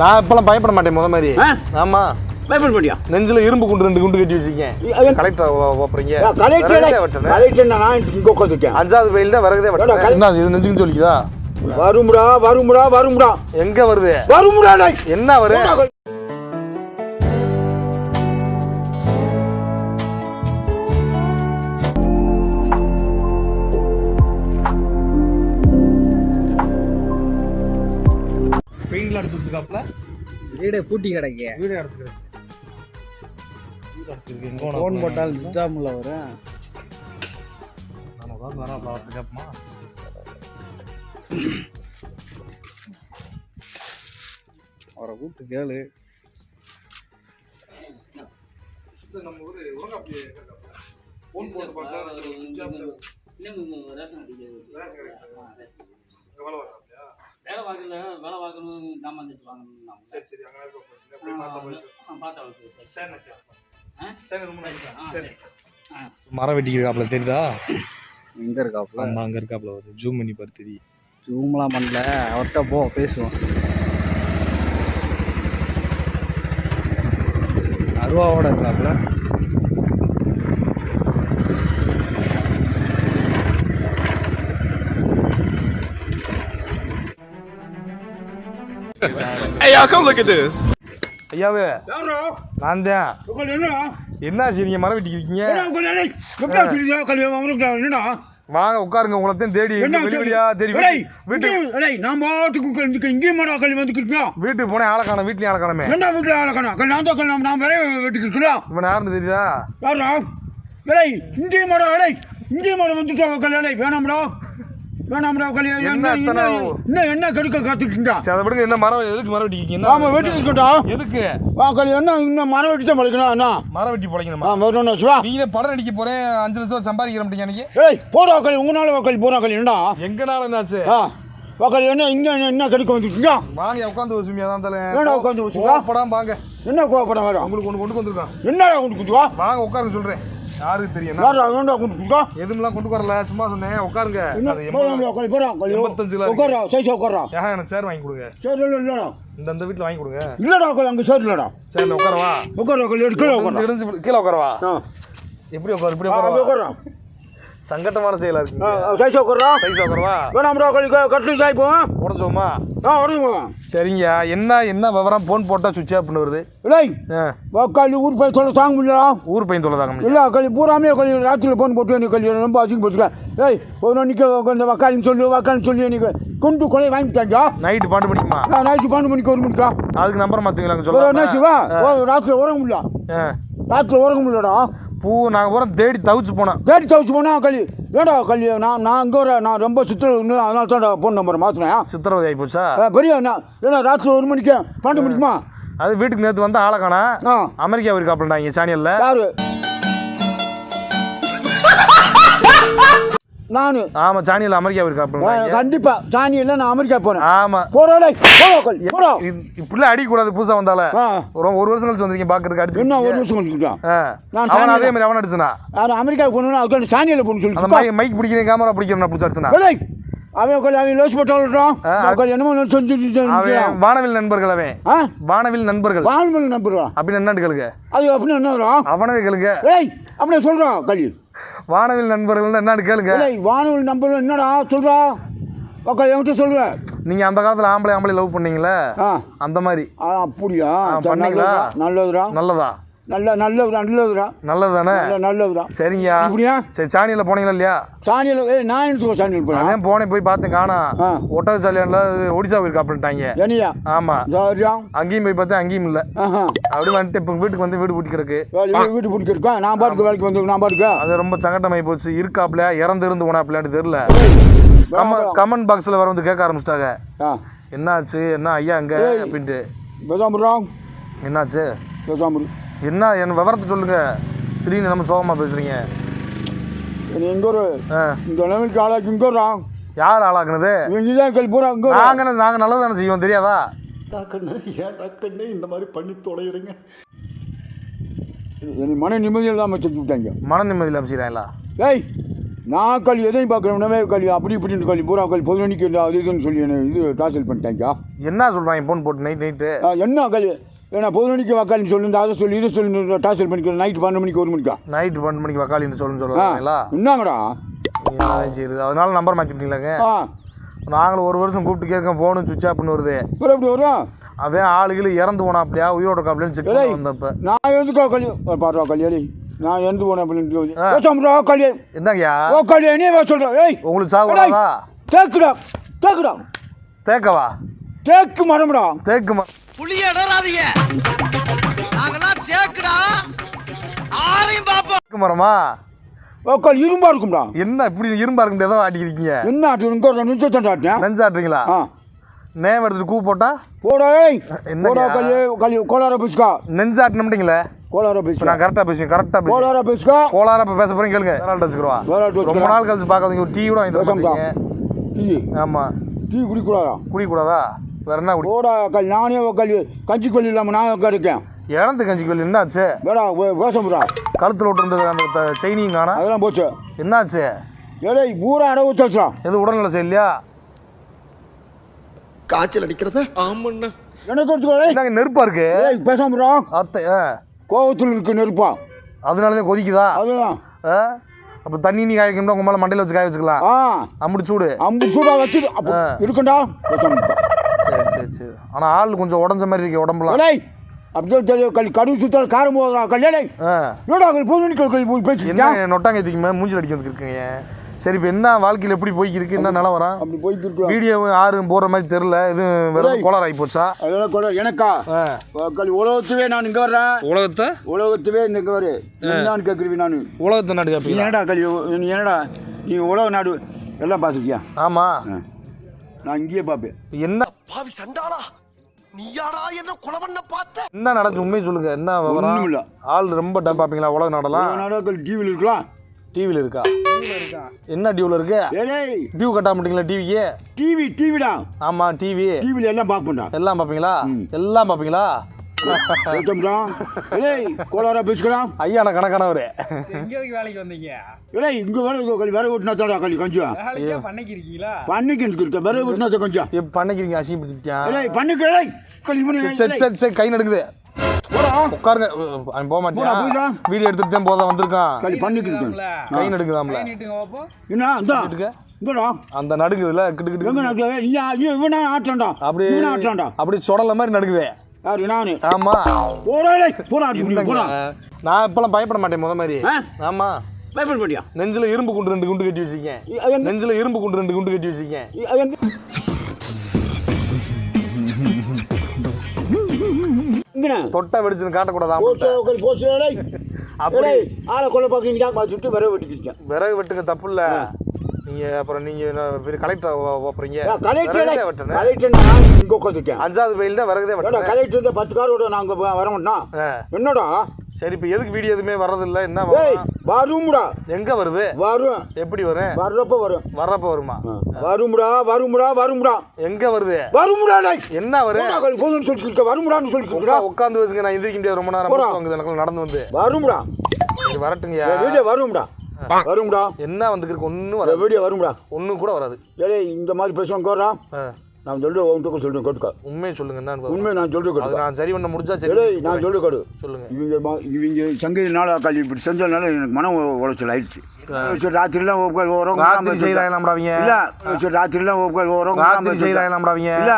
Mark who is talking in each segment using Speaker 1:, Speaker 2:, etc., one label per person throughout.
Speaker 1: நான் இப்பெல்லாம் பயப்பட மாட்டேன் முத மாதிரி? ஆமா.
Speaker 2: பயப்பட மாட்டியா?
Speaker 1: நெஞ்சில இரும்பு குண்டு ரெண்டு குண்டு கட்டி வச்சிருக்கேன். கலெக்டர் போறீங்க.
Speaker 2: கலெக்டர்
Speaker 1: வெட்டணும்.
Speaker 2: கலெக்டர் நான் இங்கே உட்காந்துருக்கேன்
Speaker 1: அஞ்சாவது வெயில் தான்
Speaker 2: கலை-
Speaker 1: என்ன இது நெஞ்சுக்கு சொல்லிக்குதா?
Speaker 2: வருமுடா வருமுடா வருமுடா.
Speaker 1: எங்க வருது?
Speaker 2: வருமுடா.
Speaker 1: என்ன வரும்
Speaker 2: போடா, கல்-
Speaker 1: பெயிண்ட்ல அடிச்சு வச்சிருக்காப்ல?
Speaker 3: வீடே பூட்டி கிடக்கு.
Speaker 1: வீடு அடிச்சுக்கிறேன் வீடு அடிச்சிருக்கு.
Speaker 3: ஃபோன் போட்டால் நிஜாமில் வரும்.
Speaker 1: நம்ம தான் வர பார்த்து கேட்போமா?
Speaker 3: அவரை கூப்பிட்டு கேளு.
Speaker 1: நம்ம ஊரு உலகாப்பி ஃபோன் போட்டு பார்த்தா
Speaker 4: வேலை பார்க்கல வேலை பார்க்கணும் தச்சு வாங்கணும்
Speaker 1: சரி சரி.
Speaker 4: பார்த்தா
Speaker 1: மரம் வெட்டிக்கிறாப்ல தெரியுதா?
Speaker 3: எங்க இருக்காப்ல
Speaker 1: ஆமா அங்க இருக்காப்ல ஒரு ஜூம் பண்ணி பாரு தெரியும்
Speaker 3: ஜூம்லாம் பண்ணல. அவர்கிட்ட போ பேசுவோம். அருவாவோட இருக்காப்ல
Speaker 1: நீங்க மரம் வெட்டிக்கிறீங்க
Speaker 2: என்னடா உட்காந்து, டேய். எப்படிடா வச்சிருக்கியா? கல் அவனுக்கு என்னடா?
Speaker 1: வாங்க உட்காருங்க உங்களை தான் தேடி
Speaker 2: என்ன
Speaker 1: வெளியா தேடி
Speaker 2: டேய்,
Speaker 1: வீட்டு
Speaker 2: இங்கே- டேய், நான் பாட்டுக்கு. இங்கேயும் மாடா கல் வந்துக்கிறியா?
Speaker 1: வீட்டுக்கு போனேன் ஆளை காணோம் வீட்லயும் ஆளை காணோமே
Speaker 2: என்ன வீட்டுல ஆளக்கணும்? கல் நான் தான் நான் நான் வேற வெட்டிக்கிறியா?
Speaker 1: இவன் யாருன்னு தெரியுதா
Speaker 2: யாரா? டேய், இங்கேயும் மாடா, டேய், இங்கேயும் மாடா வந்துட்டா கல், டேய், வேணாம்டா. வேணாம்டா கல்.
Speaker 1: என்ன
Speaker 2: என்ன கெடுக்க காத்துக்கிட்டா
Speaker 1: அதை விடுங்க. என்ன மரம் எதுக்கு மரம் வெட்டிக்கிறீங்க
Speaker 2: ஆமா வெட்டி இருக்கட்டா?
Speaker 1: எதுக்கு?
Speaker 2: ஆ கல் என்ன இன்னும் மரம் வெட்டி தான் பழக்கணும் என்ன
Speaker 1: மரம் வெட்டி
Speaker 2: ஆ
Speaker 1: பொழைக்கணுமா
Speaker 2: மரம் சிவா
Speaker 1: நீங்க படம் நடிக்க போறேன் அஞ்சு லட்சம் சம்பாதிக்கிற மாட்டீங்க அன்னைக்கு?
Speaker 2: ஏய் போடா உங்களால வாக்களி போடா கல் என்னடா?
Speaker 1: எங்கனால என்னாச்சு?
Speaker 2: ஆ வாக்களி என்ன இங்க என்ன- கெடுக்க வந்துருக்கீங்க
Speaker 1: வாங்க உட்காந்து வசுமியா தான் தலை.
Speaker 2: ஏன்டா உட்கார்ந்து வச்சுக்கா?
Speaker 1: படம் வாங்க.
Speaker 2: என்ன கோவப்பட வேற
Speaker 1: உங்களுக்கு ஒன்று கொண்டு வந்திருக்கான்
Speaker 2: என்னடா கொண்டு கொடுத்துவா
Speaker 1: வாங்க உட்காருங்க சொல்றேன். யாருக்கு தெரியும்
Speaker 2: வேண்டா கொண்டு கொடுத்தா
Speaker 1: எதுமெல்லாம் கொண்டு வரல சும்மா சொன்னேன். உட்காருங்க.
Speaker 2: உட்காரா சைஸ் உட்காரா.
Speaker 1: ஏன் எனக்கு சேர் வாங்கி கொடுங்க.
Speaker 2: சரி இல்ல இல்லடா.
Speaker 1: இந்த இந்த வீட்டில் வாங்கி கொடுங்க.
Speaker 2: இல்லடா கல் அங்க சரி இல்லடா.
Speaker 1: சேர்ல உட்காரவா
Speaker 2: உட்காரா எடுக்கல உட்காரா
Speaker 1: கீழே உட்காரவா எப்படி உட்காரு இப்படி
Speaker 2: உட்காரா.
Speaker 1: இருக்கு
Speaker 2: ஆ சைஸ் உட்காரா
Speaker 1: சைஸ் உட்காரவா?
Speaker 2: வேணாம்டா கட்டில் சாய் போவா
Speaker 1: உடச்சோமா
Speaker 2: ஆ
Speaker 1: என்ன என்ன விவரம்? போன் போட்டா சுவிட்ச் ஆஃப் பண்ணி வருது ஆ,
Speaker 2: வாக்காளி ஊர் போய் சொல்ல தாங்க முடியலடா.
Speaker 1: ஊர் பையன் முடியும்
Speaker 2: இல்ல கல்வி பூராமே கல்வி ராத்திரியில் போன் போட்டு நீ கல்வி ரொம்ப அசிங்க போச்சுக்க ஏய் ஒரு நிக்க கொஞ்சம் வக்காலின்னு சொல்லி வக்காலின்னு சொல்லி நீங்க குண்டு கொலை வாங்கிட்டாங்க
Speaker 1: நைட்டு பாண்டு மணிக்குமா
Speaker 2: நான் நைட்டு பன்னெண்டு மணிக்கு ஒரு மணிக்கா.
Speaker 1: அதுக்கு நம்பர் மாத்துவீங்களாங்க
Speaker 2: ஒரு என்ன சிவா ராத்திரியில் உறங்க முடியல. ராத்திரியில் உறங்க முடியலடா.
Speaker 1: பூ நாங்கள் பூரா தேடி தவிச்சு போனோம்.
Speaker 2: தேடி தவிச்சு போனா கல்வி ஏடா கல்வி நான் நான் அங்கே வர நான் ரொம்ப சுற்று அதனால தான் ஃபோன் நம்பர் மாற்றினேன்
Speaker 1: சித்திரவதை ஆகி போச்சா
Speaker 2: பெரிய ஏன்னா ராத்திரி ஒரு மணிக்கு? பன்னெண்டு மணிக்குமா?
Speaker 1: அது வீட்டுக்கு நேற்று வந்து ஆளை காணா அமெரிக்கா இருக்காப்லடா இங்கே சாணியல்ல
Speaker 2: யாரு? நான்.
Speaker 1: ஆமா சாணியல் அமெரிக்கா இருக்காப்ல
Speaker 2: கண்டிப்பா. சாணியில் நான் அமெரிக்கா போனேன்.
Speaker 1: ஆமா.
Speaker 2: போடா டேய் போடா கல்வி போடா.
Speaker 1: இது- இப்படிலாம் அடிக்கக்கூடாது புதுசா வந்தால. ஒரு ஒரு வருஷம் கழிச்சு வந்திருக்கீங்க பாக்குறதுக்கு அடிச்சு
Speaker 2: என்ன ஒரு
Speaker 1: ஆ.
Speaker 2: நான்
Speaker 1: அவன் அதே மாதிரி அவன் அடிச்சனா.
Speaker 2: யாரும் அமெரிக்காவுக்கு போகணும்னா அதுக்கு சாணியில் போகணும்னு
Speaker 1: அந்த
Speaker 2: சொல்லி
Speaker 1: மை மைக் பிடிக்கிறேன் கேமரா பிடிக்கிறேன் பிடிச்சி அடிச்சனா.
Speaker 2: அவன் கொஞ்சம் அவன் லோஸ் போட்டாலும் என்னமோ செஞ்சு
Speaker 1: அவன். வானவில் நண்பர்கள் அவன். வானவில் நண்பர்கள்.
Speaker 2: வால்மல் நம்புறான்
Speaker 1: அப்படின்னு என்னன்னு கேளுங்க.
Speaker 2: அது அப்படின்னு என்ன
Speaker 1: அவனவே கேளுங்க.
Speaker 2: ஏய் அப்படியே சொல்றான் கல்வி
Speaker 1: வானவில் நண்பர்கள் என்னன்னு கேளுங்க.
Speaker 2: வானவில் நம்பர் என்னடா சொல்றா? ஓகே என்கிட்ட சொல்லுவேன்
Speaker 1: நீங்க அந்த காலத்துல ஆம்பளை ஆம்பளை லவ் பண்ணீங்களே? அந்த மாதிரி.
Speaker 2: அப்படியா?
Speaker 1: பண்ணீங்களா?
Speaker 2: நல்லதுடா.
Speaker 1: நல்லதா?
Speaker 2: நல்ல நல்லதுடா நல்லதுடா.
Speaker 1: நல்லது தானே
Speaker 2: நல்ல நல்லதுடா.
Speaker 1: சரிங்கய்யா.
Speaker 2: இப்படியா?
Speaker 1: சரி சாணியில போனீங்களா இல்லையா?
Speaker 2: சாணியில் ஏய் நான் எடுத்துக்கோ சாணியில் போறேன்
Speaker 1: அதான் போனேன் போய் பார்த்தேன் காணா. ஒட்டக சாலியான்ல ஒடிசா இருக்காப்லட்டாங்க
Speaker 2: ஏனியா
Speaker 1: ஆமா.
Speaker 2: சரியா
Speaker 1: அங்கேயும் போய் பார்த்தேன் அங்கேயும் இல்ல. அப்படி வந்துட்டு இப்போ வீட்டுக்கு வந்து வீடு பூட்டி கிடக்கு
Speaker 2: வேலை வீட்டு பிடிக்க இருக்கேன் நான் பாட்டுக்கு வேலைக்கு வந்து நான் பாட்டுக்கு?
Speaker 1: அது ரொம்ப சங்கடமாயி போச்சு. இருக்காப்ல இறந்து இருந்து போனாப்லான்னு தெரியல. கம கமெண்ட் பாக்ஸ்ல வர வந்து கேட்க ஆரம்பிச்சிட்டாங்க. என்னாச்சு? என்ன ஐயா அங்க. அப்படின்ட்டு. என்னாச்சு? என்ன என் விவரத்தை சொல்லுங்க. திடீர்னு நம்ம சோகமா பேசுறீங்க.
Speaker 2: நீ இங்க ஒரு
Speaker 1: ஆ.
Speaker 2: இந்த நிலைமைக்கு ஆளாக்கி இங்க
Speaker 1: யார் ஆளாக்குனது?
Speaker 2: இவங்க தான் கல் பூரா இங்க வரான்.
Speaker 1: நாங்க என்ன- நாங்க நல்லது தானே செய்வோம் தெரியாதா?
Speaker 5: கண்ணு ஏன்டா கண்ணு இந்த மாதிரி பண்ணி தொலைகிறீங்க
Speaker 2: எனக்கு மன நிம்மதியில் தான் செஞ்சு விட்டாங்க
Speaker 1: மன நிம்மதியில் செய்கிறாங்களா
Speaker 2: ஏய் நான் கல்வி எதையும் பார்க்குறேன் கல்வி அப்படி இப்படின்னு கல்வி பூரா கல்வி பொது மணிக்கு அது இதுன்னு சொல்லி இது டார்ச்சல் பண்ணிட்டாங்க.
Speaker 1: என்ன சொல்றாங்க போன் போட்டு நைட் நைட்டு
Speaker 2: ஆ, என்ன கல்வி ஏன்னா பொது மணிக்கு வக்காலின்னு சொல்லி அதை சொல்லி இதை சொல்லி டார்ச்சல் பண்ணிக்கிறேன் நைட்டு பன்னெண்டு மணிக்கு ஒரு மணிக்கா?
Speaker 1: நைட்டு பன்னெண்டு மணிக்கு வக்காலின்னு சொல்லுன்னு சொல்லுவாங்களா?
Speaker 2: என்னங்கடா
Speaker 1: சரி அதனால நம்பர் மாற்றிட்டீங்களாங்க
Speaker 2: ஆ.
Speaker 1: நாங்களும் ஒரு வருஷம் கூப்பிட்டு கேட்க ஃபோனு சுவிட்ச் ஆஃப்னு வருது.
Speaker 2: இவ்வளோ எப்படி வரும்?
Speaker 1: அதே ஆளுகள் இறந்து போனா அப்படியா? உயிரோட இருக்காப்லைன்னு செக் பண்ண. வந்தப்ப.
Speaker 2: நான் எதுக்கா கல்வி பாடுறா கல்யாணி. நான் எந்த போனேன் அப்படின்னு
Speaker 1: ஆ.
Speaker 2: பேசாமடா கல்யாணி
Speaker 1: என்னங்கய்யா?
Speaker 2: ஓ கல்யாணி சொல்கிறேன் ஏய்.
Speaker 1: உங்களுக்கு. வராதா?
Speaker 2: தேக்குடா தேக்குடா.
Speaker 1: தேக்கவா?
Speaker 2: தேக்கு மரம்டா.
Speaker 1: தேக்கு ம-
Speaker 6: புளிய இடறாதீங்க நாங்கெல்லாம் தேக்குடா. ஆரையும் பாப்போம்
Speaker 1: தேக்கு மரமா?
Speaker 2: இரும்பா இருக்கும்டா.
Speaker 1: என்ன இப்படி இரும்பா இருக்கு ஏதோ ஆட்டிக்கிறீங்க
Speaker 2: என்ன ஆட்டு? இங்கே ஒரு நிமிஷம் ஆட்டினேன்.
Speaker 1: நெஞ்சாட்டுறீங்களா
Speaker 2: ஆ.
Speaker 1: நேம் எடுத்துட்டு கூ போட்டா?
Speaker 2: போடா? போடா கல்வி கல்வி கோலார பேசுக்கா.
Speaker 1: நெஞ்சாட்டினீங்களே
Speaker 2: கோலார
Speaker 1: இப்போ
Speaker 2: பேசுக்கா.
Speaker 1: நான் கரெக்டாக பேசுவேன் கரெக்டாக பேசுவேன்.
Speaker 2: கோலார பேசுக்கா.
Speaker 1: கோளார இப்போ பேச போறீங்க கேளுங்க. வேற வச்சுக்கிறவா ரொம்ப. நாள் கழிச்சு பார்க்காதீங்க ஒரு டீ கூட வாங்கி ஆமா.
Speaker 2: டீ குடிக்கூடாதா
Speaker 1: குடிக்கூடாதா வேற என்ன குடி
Speaker 2: போடா கல் நானே கல்வி கஞ்சி கொல்லி இல்லாமல் நான் உட்கார இருக்கேன்.
Speaker 1: இழந்து கஞ்சிக்கு வெளில என்னாச்சு?
Speaker 2: வேடா பேசமுடா
Speaker 1: கழுத்தில் விட்டுருந்தது அந்த செயினியும் காணா
Speaker 2: அதெல்லாம் போச்சு.
Speaker 1: என்னாச்சு?
Speaker 2: ஏடே பூரா அடை ஊத்தாச்சுடா
Speaker 1: எது உடல்நல சரியில்லையா?
Speaker 5: காய்ச்சல் அடிக்கிறதா? ஆமாண்ணா.
Speaker 2: எனக்கு
Speaker 1: நெருப்பா இருக்கு?
Speaker 2: ஏய் பேசாமடா
Speaker 1: அத்தை
Speaker 2: கோவத்தில் இருக்கு நெருப்பா.
Speaker 1: அதனால தான் கொதிக்குதா?
Speaker 2: அதுதான்.
Speaker 1: ஆ? அப்போ தண்ணி நீ காய வைக்கணும்னா உங்க மேலே மண்டையில் வச்சு காய வச்சுக்கலாம்.
Speaker 2: ஆ.
Speaker 1: அம்புடி சூடு
Speaker 2: அம்பு சூடா வச்சு. இருக்குண்டா. பேசாமடா
Speaker 1: சரி சரி சரி ஆனா ஆள் கொஞ்சம் உடஞ்ச மாதிரி இருக்கு உடம்புலாம்.
Speaker 2: அப்படியே தெரியும் கல் கடுகு சுத்தால் காரம் போதுடா கல்யாணி
Speaker 1: ஆ.
Speaker 2: ஏடா கல் பொது மணிக்கு கல் போய் பேசிக்கிட்டா
Speaker 1: என்ன நொட்டாங்க தூக்கி மூஞ்சில் அடிக்க வந்துருக்குங்க. சரி இப்போ என்ன வாழ்க்கையில் எப்படி போய்க்கு இருக்கு என்ன நிலவரம்
Speaker 2: அப்படி போயிட்டு இருக்கோம்
Speaker 1: வீடியோவும் யாரும் போடுற மாதிரி தெரில எதுவும் வெறும். கோளாறு ஆகி போச்சா
Speaker 2: அதெல்லாம் கூட எனக்கா? உலகத்துவே நான் இங்கே வர்றேன்.
Speaker 1: உலகத்தை?
Speaker 2: உலகத்துவே இங்கே வரு. என்னன்னு கேட்குறீங்க நான்?
Speaker 1: உலகத்தை நாடு
Speaker 2: நீ
Speaker 1: கேட்பீங்களா
Speaker 2: என்னடா கல்வி நீ என்னடா நீ உலக நாடு எல்லாம் பார்த்துருக்கியா?
Speaker 1: ஆமா.
Speaker 2: நான் இங்கேயே பார்ப்பேன்.
Speaker 1: என்ன
Speaker 6: பாவி சண்டாளா நீயாடா என்ன கொலை பண்ண பார்த்த?
Speaker 1: என்ன நடந்துச்சு? உண்மையை சொல்லுங்க. என்ன விவரம்
Speaker 2: இல்லை
Speaker 1: ஆள் ரொம்ப டம் பார்ப்பீங்களா? உலக நாடெல்லாம்?
Speaker 2: நாடகங்கள் டிவியில் இருக்கலாம்
Speaker 1: டிவியில் இருக்கா? என்ன டிவியில் இருக்கு?
Speaker 2: ஏய்
Speaker 1: டியூ கட்ட மாட்டீங்களா டிவிக்கு
Speaker 2: டிவி டிவிடா
Speaker 1: ஆமா டிவி.
Speaker 2: டிவியில் எல்லாம் பார்ப்போம்டா.
Speaker 1: எல்லாம் பார்ப்பீங்களா?
Speaker 2: ம்.
Speaker 1: எல்லாம்
Speaker 2: ஏய் கோளாரா பேசிக்கலாம்.
Speaker 1: ஐயா நான் கணக்கானவரு.
Speaker 3: வேலைக்கு வந்தீங்க?
Speaker 2: ஏய் இங்கே வேலை வேற ஓட்டினா தாடா கல்வி கொஞ்சம்
Speaker 3: வேலைக்கே பண்ணைக்கு இருக்கீங்களா
Speaker 2: பண்ணிக்கு இருக்க வேற ஓட்டினா கொஞ்சம்
Speaker 1: அசிங்கப்படுத்திட்டான்
Speaker 2: ஏய் பண்ணிக்க ஏய் கல்வி பண்ணி
Speaker 1: சரி சரி சரி கை நடுக்குது. உட்காருங்க. போக மாட்டான். வீடியோ எடுத்துட்டு தான் போதான் வந்திருக்கான்.
Speaker 2: பண்ணிக்கு
Speaker 1: கை நடுக்குதாம்ல?
Speaker 2: என்ன
Speaker 1: அந்த நடுக்குதுல கிட்டு கிட்டு
Speaker 2: எங்க
Speaker 1: கிட்டு.
Speaker 2: நடக்குது? ஐயா ஐயோ இவனா ஆட்டான்டா
Speaker 1: அப்படியே அப்படியே சுடல மாதிரி நடுக்குது.
Speaker 2: யாரு நானு?
Speaker 1: ஆமா.
Speaker 2: போடா போடா அடிச்சு முடியும் போடா.
Speaker 1: நான் இப்பெல்லாம் பயப்பட மாட்டேன் முத மாதிரி. ஆமா.
Speaker 2: பயப்பட மாட்டியா
Speaker 1: நெஞ்சில இரும்பு குண்டு ரெண்டு குண்டு கட்டி வச்சிருக்கேன் நெஞ்சில இரும்பு குண்டு ரெண்டு குண்டு கட்டி வச்சிருக்கேன் தொட்டா வெடிச்சுன்னு காட்டக்கூடாது
Speaker 2: போச்சு
Speaker 1: ஆம்பளை.
Speaker 2: உட்காரு, போச்சு டேய்.
Speaker 1: அப்படி
Speaker 2: ஆளை கொலை பார்க்குறீங்க பார்த்துட்டு வர வெட்டிக்கிட்டேன்
Speaker 1: விறகு வெட்டுங்க தப்பு இல்ல. நீங்க அப்புறம் நீங்க என்ன பெரிய கலெக்டர்
Speaker 2: உட்காந்துருக்கேன்
Speaker 1: அஞ்சாவது வெயில் தான் விறகுதே வெட்டணும்
Speaker 2: கலெக்டர் பத்து காரோட நாங்க வ- வர மாட்டோம்
Speaker 1: ஆ.
Speaker 2: என்னடா?
Speaker 1: சரி இப்ப எதுக்கு வீடியோ எதுவுமே வர்றது இல்ல என்ன?
Speaker 2: வரும்டா.
Speaker 1: எங்க வருது?
Speaker 2: வரும்
Speaker 1: எப்படி வரும்?
Speaker 2: வர்றப்ப வரும்
Speaker 1: வர்றப்ப வருமா.
Speaker 2: வரும்டா வரும்டா வரும்டா.
Speaker 1: எங்க வருது?
Speaker 2: வரும்டா
Speaker 1: என்ன வரும்?
Speaker 2: போதும்னு சொல்லிட்டு வரும்டான்னு சொல்லிட்டு
Speaker 1: உட்காந்து வச்சுங்க நான் எந்திரிக்க முடியாது ரொம்ப நேரம் நடந்து வந்து.
Speaker 2: வரும்டா. என் வீடியோ வரும்டா. வரும்டா.
Speaker 1: என்ன வந்துருக்கு? ஒன்றும் வராது.
Speaker 2: வீடியோ வரும்டா.
Speaker 1: ஒன்றும் கூட வராது.
Speaker 2: ஏய் இந்த மாதிரி பேசுவாங்க
Speaker 1: ஆ.
Speaker 2: நான் சொல்றேன் உன்கிட்ட சொல்றேன் கேட்டுக்கோ.
Speaker 1: உண்மையை சொல்லுங்க என்ன
Speaker 2: உண்மை நான் சொல்றேன்
Speaker 1: நான் சரி பண்ண முடிஞ்சா சரி
Speaker 2: ஏய் நான் சொல்றேன் கேடு.
Speaker 1: சொல்லுங்க.
Speaker 2: இவங்க இவங்க சங்கதினால கல்வி இப்படி செஞ்சதுனால எனக்கு மன உளைச்சல் ஆயிடுச்சு. சரி ராத்திரிலாம் உட்கார் ஓரம்
Speaker 1: ராத்திரி
Speaker 2: இல்ல சரி ராத்திரிலாம் உட்கார் ஓரம்
Speaker 1: ராத்திரி செய்யலாம்டாவீங்க
Speaker 2: இல்ல.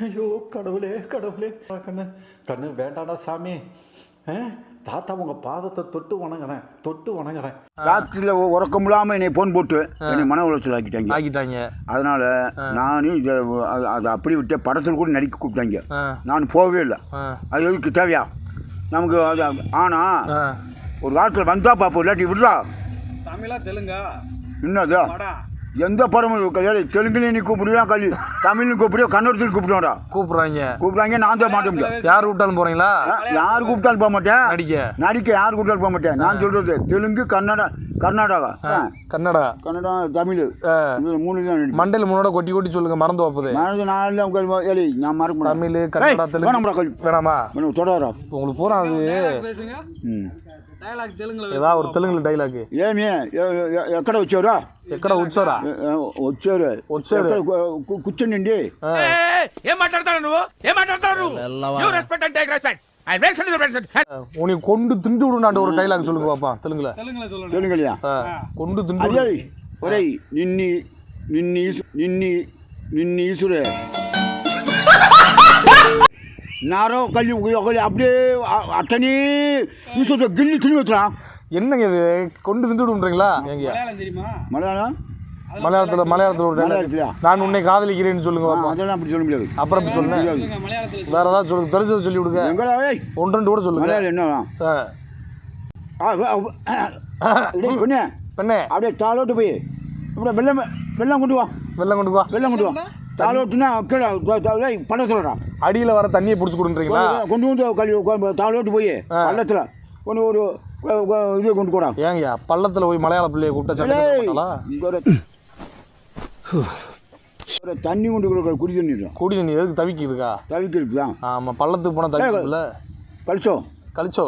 Speaker 5: ஐயோ கடவுளே கடவுளே. கண்ணு கண்ணு வேண்டாடா சாமி. ஆ? தாத்தா உங்க பாதத்தை தொட்டு வணங்குறேன் தொட்டு வணங்குறேன்.
Speaker 2: ராத்திரில உ- உறக்கம் இல்லாம என்னை போன் போட்டு என்னை மன உளைச்சல் ஆக்கிட்டாங்க.
Speaker 1: ஆக்கிட்டாங்க.
Speaker 2: அதனால நானும் இதை அது- அப்படி விட்டு படத்தில் கூட நடிக்க கூப்பிட்டாங்க. நான் போகவே இல்லை. அது எதுக்கு தேவையா? நமக்கு அது ஆனா ஒரு காலத்தில் வந்தா பாப்போம் இல்லாட்டி விடுறா.
Speaker 3: தமிழா தெலுங்கா?
Speaker 2: என்னது? எந்த படமும் ஏழை தெலுங்குல நீ கூப்பிடுவியா கல்வி தமிழ்னு கூப்பிடுவியா கன்னடத்தில் கூப்பிடுவாடா
Speaker 1: கூப்பிடுறாங்க.
Speaker 2: கூப்பிடுறாங்க நான் தான் மாட்ட முடியும்.
Speaker 1: யார் விட்டாலும் போறீங்களா?
Speaker 2: யார் கூப்பிட்டாலும் போக மாட்டேன்.
Speaker 1: நடிக்க.
Speaker 2: நடிக்க யார் கூப்பிட்டாலும் போக மாட்டேன். நான் சொல்றது தெலுங்கு கன்னடா கர்நாடகா. ஆ,
Speaker 1: கன்னடா.
Speaker 2: கன்னடா தமிழ். மூணு தான்
Speaker 1: மண்டையில முன்னோட கொட்டி கொட்டி சொல்லுங்க மறந்து வைப்பது
Speaker 2: நாளில் உங்கள் ஏழை நான் மறக்க.
Speaker 1: தமிழ் கன்னடா தெலுங்கு. வேணாமா?
Speaker 2: தொடரா
Speaker 1: உங்களுக்கு பூரா அது.
Speaker 3: பேசுங்க
Speaker 2: ம்
Speaker 3: டயலாக் தெலுங்குல
Speaker 1: ஏதாவது ஒரு தெலுங்குல டைலாக்
Speaker 2: ఏమి ఎ- ఎ- ఎక్కడ వచ్చారా
Speaker 1: ఎక్కడ వచ్చారా
Speaker 2: ఎ- ఎ- వచ్చారు
Speaker 1: వచ్చారు.
Speaker 2: ఎక్కడ కు- కు- కూర్చోండి
Speaker 6: ఏం మాట్లాడతాడు నువ్వు ఏం మాట్లాడతాడు నువ్వు you respect and take respect I respect
Speaker 1: உனக்கு கொண்டு திண்டு விடுனாண்ட ஒரு டைலாக் சொல்லுங்க பாப்பா தெலுங்குல
Speaker 3: தெலுங்குல சொல்லணும்
Speaker 2: తెలుగులయా
Speaker 1: ஆ, கொண்டு திண்டு
Speaker 2: అదే
Speaker 1: விடு.
Speaker 2: ఒరేయ్ నిన్ని నిన్ని ఈసు- நேரம் கல்வி அப்படியே அத்தனி சொல்ற கில்லி கிள்ளி ஊற்றுறான்
Speaker 1: என்னங்க இது? கொண்டு திண்டு விடுன்றீங்களா?
Speaker 3: எங்க தெரியுமா?
Speaker 2: மலையாளம்?
Speaker 1: மலையாளத்தில் மலையாளத்தில் ஒரு
Speaker 2: மலையாளத்தில்.
Speaker 1: நான் உன்னை காதலிக்கிறேன்னு சொல்லுங்க
Speaker 2: அதெல்லாம் அப்படி சொல்ல முடியாது.
Speaker 1: அப்புறம் அப்படி சொல்லுங்க. வேற ஏதாவது சொல்லுங்க. தெரிஞ்சதை சொல்லி விடுங்க. ஒன்று ரெண்டு கூட சொல்லுங்க.
Speaker 2: என்ன? பெண்ணே. அப்படியே தாளோட்டு போய். இப்படி வெள்ளம் வெள்ளம் கொண்டு வா.
Speaker 1: வெள்ளம் கொண்டு வா.
Speaker 2: வெள்ளம் கொண்டு வா. தாளோட்டுனா கீழே த- த- ஏய், படம் சொல்கிறா
Speaker 1: அடியில வர தண்ணியை புடிச்சு கொடுன்றீங்களா
Speaker 2: கொண்டு வந்து தாளோட்டு போய். பள்ளத்தில். ஒன்று ஒரு இது கொண்டு போடா.
Speaker 1: ஏங்கய்யா பள்ளத்துல போய் மலையாள பிள்ளைய கூப்பிட்டா
Speaker 2: தண்ணி கொண்டு கொடுக்க குடி தண்ணிடுறோம்
Speaker 1: குடி தண்ணி எதுக்கு
Speaker 2: தவிக்கிறதுக்கு? தான்.
Speaker 1: ஆமா பள்ளத்துக்கு போனா தவிக்குதுல்ல
Speaker 2: கழிச்சோம்
Speaker 1: கழிச்சோ?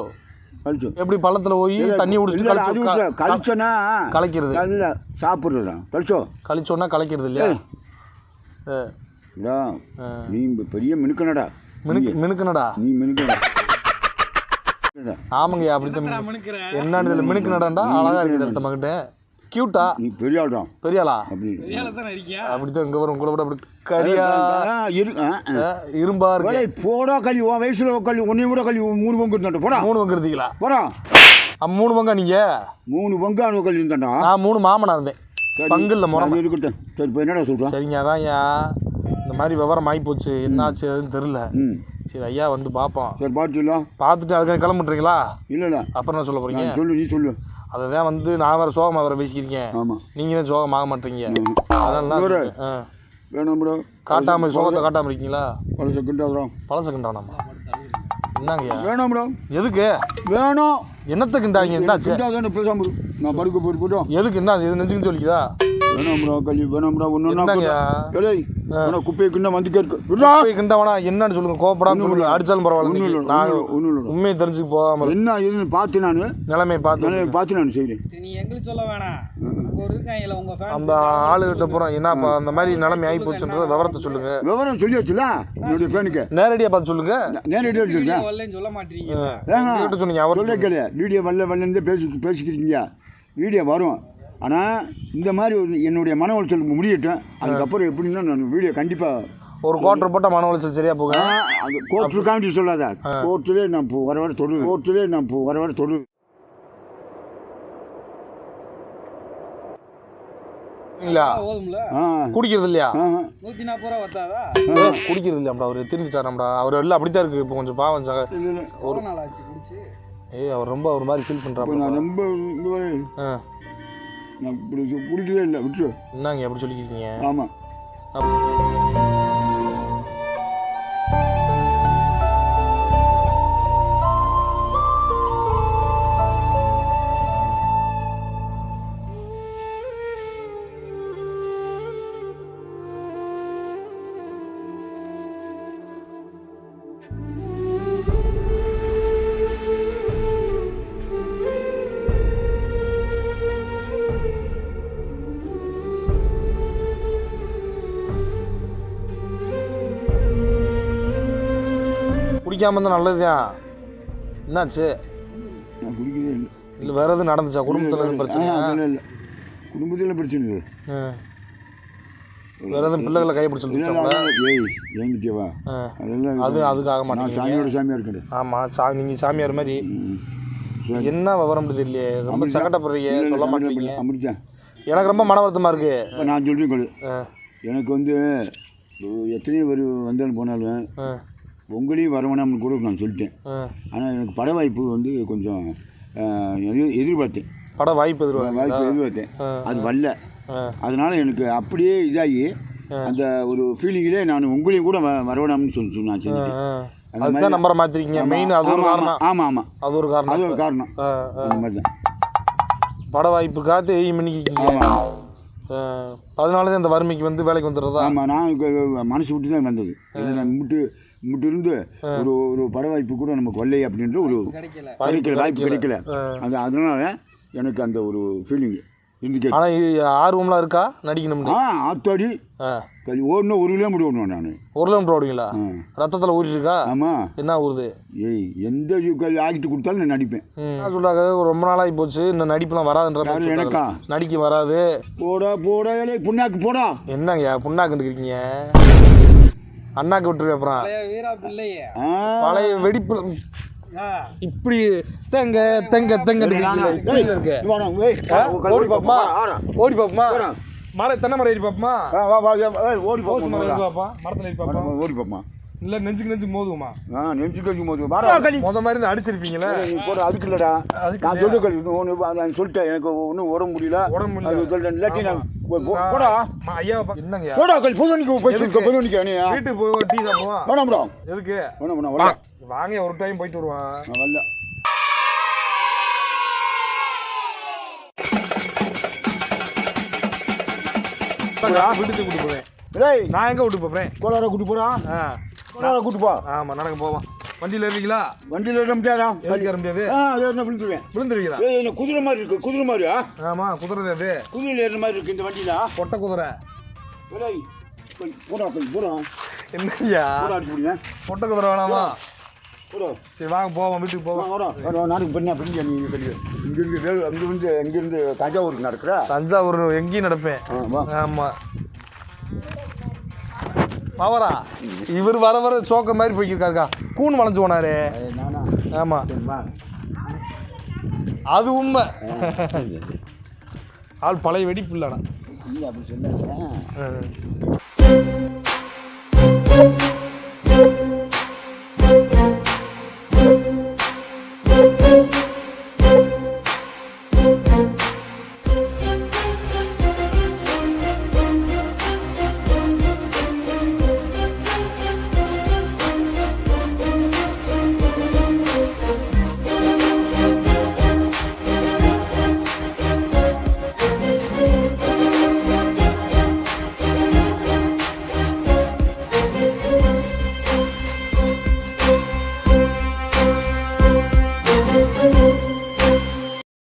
Speaker 2: கழிச்சோம்
Speaker 1: எப்படி பள்ளத்துல போய் தண்ணி. கழிச்சு?
Speaker 2: கழிச்சோன்னா
Speaker 1: கலைக்கிறது.
Speaker 2: சாப்பிட்றது கழிச்சோ.
Speaker 1: கழிச்சோன்னா கலைக்கிறது இல்லையா.
Speaker 2: நீ பெரிய மினுக்கனடா.
Speaker 1: மினுக்கு மினுக்குனடா?
Speaker 2: நீ மினுக்கனடா.
Speaker 1: ஆமாங்கய்யா
Speaker 3: மினுக்கிறேன்
Speaker 1: என்னன்னு இதுல மினுக்கு நடண்டா அழகா இருக்குது அடுத்த மகிட்ட கியூட்டா
Speaker 2: நீ பெரிய ஆள்தான்
Speaker 1: பெரிய ஆளா
Speaker 2: அப்படி.
Speaker 3: மலையாளம் தானே இருக்கியா?
Speaker 1: அப்படித்தான் இங்க வரும் உங்களை விட அப்படி கரியா. இரும்பா இருக்கு.
Speaker 2: போடா கல்வி உன் வயசுல கல்வி உன்னையும் கூட கல்வி மூணு பங்கு இருந்தா போடா.
Speaker 1: மூணு பங்கு இருந்தீங்களா?
Speaker 2: போடா.
Speaker 1: மூணு பங்கா நீங்க?
Speaker 2: மூணு பங்கு அனுபவ கல்வி இருந்தாண்டா.
Speaker 1: நான் மூணு மாமனா இருந்தேன். பங்கு இல்ல முறை
Speaker 2: இருக்கட்டும் சரி இப்போ என்னடா சொல்றான்
Speaker 1: சரிங்க அதான்யா இந்த மாதிரி விவரம் ஆகி போச்சு. என்ன ஆச்சு அதுன்னு தெரியல.
Speaker 2: ம்.
Speaker 1: சரி ஐயா வந்து பார்ப்போம்
Speaker 2: சரி பார்த்துலாம்
Speaker 1: பார்த்துட்டு அதுக்கு கிளம்பிட்டுறீங்களா
Speaker 2: இல்லைடா
Speaker 1: அப்புறம் என்ன சொல்ல போறீங்க?
Speaker 2: நான் சொல்லு நீ சொல்லு.
Speaker 1: அதை தான் வந்து நான் வேற சோகமா வேற பேசிக்கிறீங்க
Speaker 2: ஆமாம்
Speaker 1: நீங்க தான் சோகம் ஆக மாட்டீங்க. அதெல்லாம். ஆ.
Speaker 2: வேணும் ப்ரோ
Speaker 1: காட்டாம சோகத்தை காட்டாம இருக்கீங்களா?
Speaker 2: பல செகண்ட் ஆகுறோம்
Speaker 1: பழச கிண்டாவணாமா என்னங்கய்யா?
Speaker 2: வேணாம் ப்ரோ
Speaker 1: எதுக்கு?
Speaker 2: வேணாம்.
Speaker 1: என்னத்த கிண்டாங்க என்னாச்சு?
Speaker 2: கிண்டாதானே பேசாம இரு. நான் படுக்க போயிட்டு போட்டோம்
Speaker 1: எதுக்கு என்ன இது நெஞ்சுக்கு சொல்லிக்குதா?
Speaker 2: வேணாம் ப்ரோ கல்வி வேணாம் ப்ரோ ஒன்று வேணா குப்பையை கிண்ண வந்துக்கே இருக்கு. விட்றா
Speaker 1: போய் கிண்டாவனா என்னன்னு சொல்லுங்க கோபப்படாம சொல்லுங்க. அடிச்சாலும் பரவாயில்ல நான். உண்மையை தெரிஞ்சுக்கு போகாம.
Speaker 2: என்ன ஏதுன்னு பார்த்து நான்?
Speaker 1: நிலைமையை பார்த்து
Speaker 2: நிலையை பார்த்து நான் செய்கிறேன்
Speaker 3: நீ எங்களுக்கு சொல்ல வேணாம்.
Speaker 1: அந்த ஆளுகிட்ட போறோம் என்னப்பா அந்த மாதிரி நிலைமை ஆகி போச்சுன்றத விவரத்தை சொல்லுங்க.
Speaker 2: விவரம் சொல்லி வச்சுல என்னுடைய ஃபேனுக்கு
Speaker 1: நேரடியா பார்த்து சொல்லுங்க.
Speaker 2: நேரடியாக
Speaker 3: வரலன்னு சொல்ல மாட்டீங்க.
Speaker 1: சொன்னீங்க அவர்
Speaker 2: சொல்ல கேளு. வீடியோ வரல வரலன்னு பேசி பேசிக்கிறீங்க வீடியோ வரும். ஆனால் இந்த மாதிரி ஒரு என்னுடைய மன உளைச்சல் முடியட்டும். அதுக்கப்புறம் எப்படின்னா நான் வீடியோ கண்டிப்பாக
Speaker 1: ஒரு குவார்டர் போட்ட மன உளைச்சல் சரியா போக
Speaker 2: அது கோர்ட்டில் காமிச்சு சொல்லாத. கோர்ட்டிலே நான் வர வர தொடுது கோர்ட்டிலே நான் வர வர ஆ
Speaker 1: குடிக்கிறது இல்லையா?
Speaker 3: நூத்தி நாற்பது ரூபா வத்தாதா?
Speaker 1: குடிக்கிறது இல்லையாம்டா அவரு திருந்திட்டாராம்டா அவர் எல்லாம் அப்படித்தான் இருக்கு இப்போ கொஞ்சம் பாவம்
Speaker 3: ஒரு நாள் ஆச்சு குடிச்சு
Speaker 1: ஏய் அவர் ரொம்ப ஒரு மாதிரி ஃபீல்
Speaker 2: இப்போ
Speaker 1: பண்றாரு
Speaker 2: நான் ரொம்ப
Speaker 1: ஆ.
Speaker 2: நான் இப்படி குடிக்கவே இல்லை விட்டு
Speaker 1: என்னங்க அப்படி சொல்லிக்கிறீங்க
Speaker 2: ஆமாம்
Speaker 1: குடிக்காம இருந்தா நல்லதுதான் என்னாச்சு?
Speaker 2: நான் குடிக்கவே இல்லை.
Speaker 1: இல்ல வேற எதுவும் நடந்துச்சா? குடும்பத்துல எதுவும் பிரச்சனை?
Speaker 2: இல்லை இல்லை. குடும்பத்தில் பிரச்சனை இல்லை.
Speaker 1: வேற எதுவும் பிள்ளைகளை கைப்பிடிச்சு
Speaker 2: அதெல்லாம்
Speaker 1: அது அதுக்கு ஆக
Speaker 2: நான்
Speaker 1: மாட்டேங்குது
Speaker 2: சாமியோட சாமியாக இருக்கேன்.
Speaker 1: ஆமா சா நீங்க சாமியார் மாதிரி. என்ன விவரம் தெரியலையே? ரொம்ப. சங்கடப்படுறீங்க. சொல்ல மாட்டீங்க.
Speaker 2: அமிர்தா?
Speaker 1: எனக்கு ரொம்ப மன வருத்தமா இருக்கு.
Speaker 2: நான் சொல்கிறேன் எனக்கு வந்து எத்தனையோ ஒரு வந்தாலும் போனாலும் உங்களையும் வரவேணாம்னு கூட நான் சொல்லிட்டேன். ஆனால் எனக்கு பட வாய்ப்பு வந்து கொஞ்சம் எதிர்பார்த்தேன்.
Speaker 1: பட வாய்ப்பு
Speaker 2: வாய்ப்பு? எதிர்பார்த்தேன். அது வரல. அதனால எனக்கு அப்படியே இதாகி. அந்த ஒரு ஃபீலிங்கிலே நான் உங்களையும் கூட வரவேணாம்னு சொல்லி நான் செஞ்சுட்டேன்.
Speaker 1: அதுதான் நம்பரை மாத்திருக்கீங்க. மெயின் அது ஒரு
Speaker 2: ஆமாம்
Speaker 1: காரணம்.
Speaker 2: ஆமாம் ஆமாம்
Speaker 1: அது ஒரு
Speaker 2: அது
Speaker 1: காரணம்.
Speaker 2: ஒரு காரணம். அந்த மாதிரி தான்.
Speaker 1: பட வாய்ப்பு காத்து எய்ம் பண்ணிக்கிங்க அதனால தான் இந்த வறுமைக்கு வந்து வேலைக்கு வந்துடுறதா?
Speaker 2: ஆமாம் நான் மனசு விட்டு தான் வந்தது நான் விட்டு இங்கிட்ட இருந்து ஒரு ஒரு பட வாய்ப்பு கூட நமக்கு வரலையே அப்படின்ற ஒரு
Speaker 3: கிடைக்கல.
Speaker 2: வாய்ப்பு கிடைக்கல. அது அதனால எனக்கு அந்த ஒரு ஃபீலிங் இருந்துச்சு
Speaker 1: ஆனா இ- ஆர்வம்லாம் இருக்கா? நடிக்கணும்னு
Speaker 2: ஆ ஆத்தாடி. ஓடணும் ஒரு கிலோமீட்டர் ஓடுவேன் நான்.
Speaker 1: ஒரு கிலோமீட்டர் ஓடுவீங்களா. ரத்தத்துல ஊறி இருக்கா
Speaker 2: ஆமாம்
Speaker 1: என்ன ஊறுது?
Speaker 2: ஏய் எந்த ஆகிட்டு கொடுத்தாலும் நான் நடிப்பேன்.
Speaker 1: என்ன சொல்றாங்க? ரொம்ப நாளாகி போச்சு இந்த நடிப்புலாம் வராதுன்ற.
Speaker 2: எனக்கா?
Speaker 1: நடிக்க வராது.
Speaker 2: போடா போடா புண்ணாக்கு போடா.
Speaker 1: என்னங்க புண்ணாக்கு இருக்கீங்க அண்ணாக்கு விட்டுருவேன் அப்புறம்.
Speaker 3: பழைய வீரா பிள்ளையே.
Speaker 2: ஆ.
Speaker 1: பழைய வெடிப்பு. இப்படி தெங்க தெங்க தெங்க ஓடி பாப்போமா. ஓடி பாப்போமா. மர தென்னை மரம் ஏறி பாப்போமா
Speaker 2: வா, வா, வா, ஏய், ஓடி.
Speaker 1: பாப்பா மரத்துல ஏறி பாப்பா.
Speaker 2: ஓடி பாப்போம்
Speaker 1: இல்ல நெஞ்சுக்கு நெஞ்சுக்கு மோதுமா
Speaker 2: ஆ நெஞ்சு கழிச்சு போது வாடா களி
Speaker 1: முத மாதிரி இருந்து அடிச்சிருப்பீங்களே?
Speaker 2: நீ போட அதுக்கு இல்லடா
Speaker 1: அதுக்கு
Speaker 2: நான் சொல்ற களி ஒன்று நான் சொல்லிட்டேன். எனக்கு ஒன்றும் உடம்பு முடியல.
Speaker 1: உடம்பு முடியல.
Speaker 2: அது சொல்றேன் இல்லாட்டி நான்
Speaker 1: நான்
Speaker 2: போடா.
Speaker 1: பா- என்னங்க
Speaker 2: போடா களி பொதுவணிக்கு போய்
Speaker 1: எதுக்கு?
Speaker 2: சொல்லிக்க பொதுவணிக்கு நீ.
Speaker 1: வீட்டுக்கு போய் டீ சாப்பிடுவோம்?
Speaker 2: வேணாம்டா
Speaker 1: எதுக்கு?
Speaker 2: வேணாம் வேணாம் வரல
Speaker 1: வாங்க ஒரு டைம் போயிட்டு வருவான்
Speaker 2: நான் வரல.
Speaker 1: வீட்டுக்கு கூட்டு போவேன்.
Speaker 2: டேய்.
Speaker 1: நான் எங்க விட்டு போறேன்?
Speaker 2: கோலார கூட்டு கோலார கூட்டு போ.
Speaker 1: ஆமா நடக்க போவோம். வண்டியில ஏறுவீங்களா?
Speaker 2: வண்டியில் ஏற முடியாதா?
Speaker 1: எதுக்கு ஏற முடியாது.
Speaker 2: ஆ ஏறினா விழுந்துருவேன்.
Speaker 1: விழுந்துருவீங்களா?
Speaker 2: ஏய் என்ன குதிரை மாதிரி இருக்கு குதிரை மாதிரியா?
Speaker 1: ஆமா குதிரை அது.
Speaker 2: குதிரையில் ஏறுற மாதிரி இருக்கு இந்த வண்டியில.
Speaker 1: பொட்டை குதிரை.
Speaker 2: போய் போடா போய் போடா.
Speaker 1: என்னய்யா
Speaker 2: போடா அடிச்சு முடியுங்க
Speaker 1: பொட்டை குதிரை வேணாமா? சரி வாங்க போவோம் வீட்டுக்கு போவோம்.
Speaker 2: நாளைக்கு பண்ணா பண்ணி நீ? இங்கிருந்து வேலு அங்கிருந்து தஞ்சாவூருக்கு நடக்கிற?
Speaker 1: தஞ்சாவூர் எங்கேயும் நடப்பேன்.
Speaker 2: ஆ வா
Speaker 1: ஆமா. பவரா? இவர் வர வர சோக்க மாதிரி போய்க்கிருக்காருக்கா. கூன் வளைஞ்சு போனாரு. ஆமா. அது உண்மை. ஆள் பழைய வெடிப்பு
Speaker 2: பிள்ளாடா Thank
Speaker 1: you.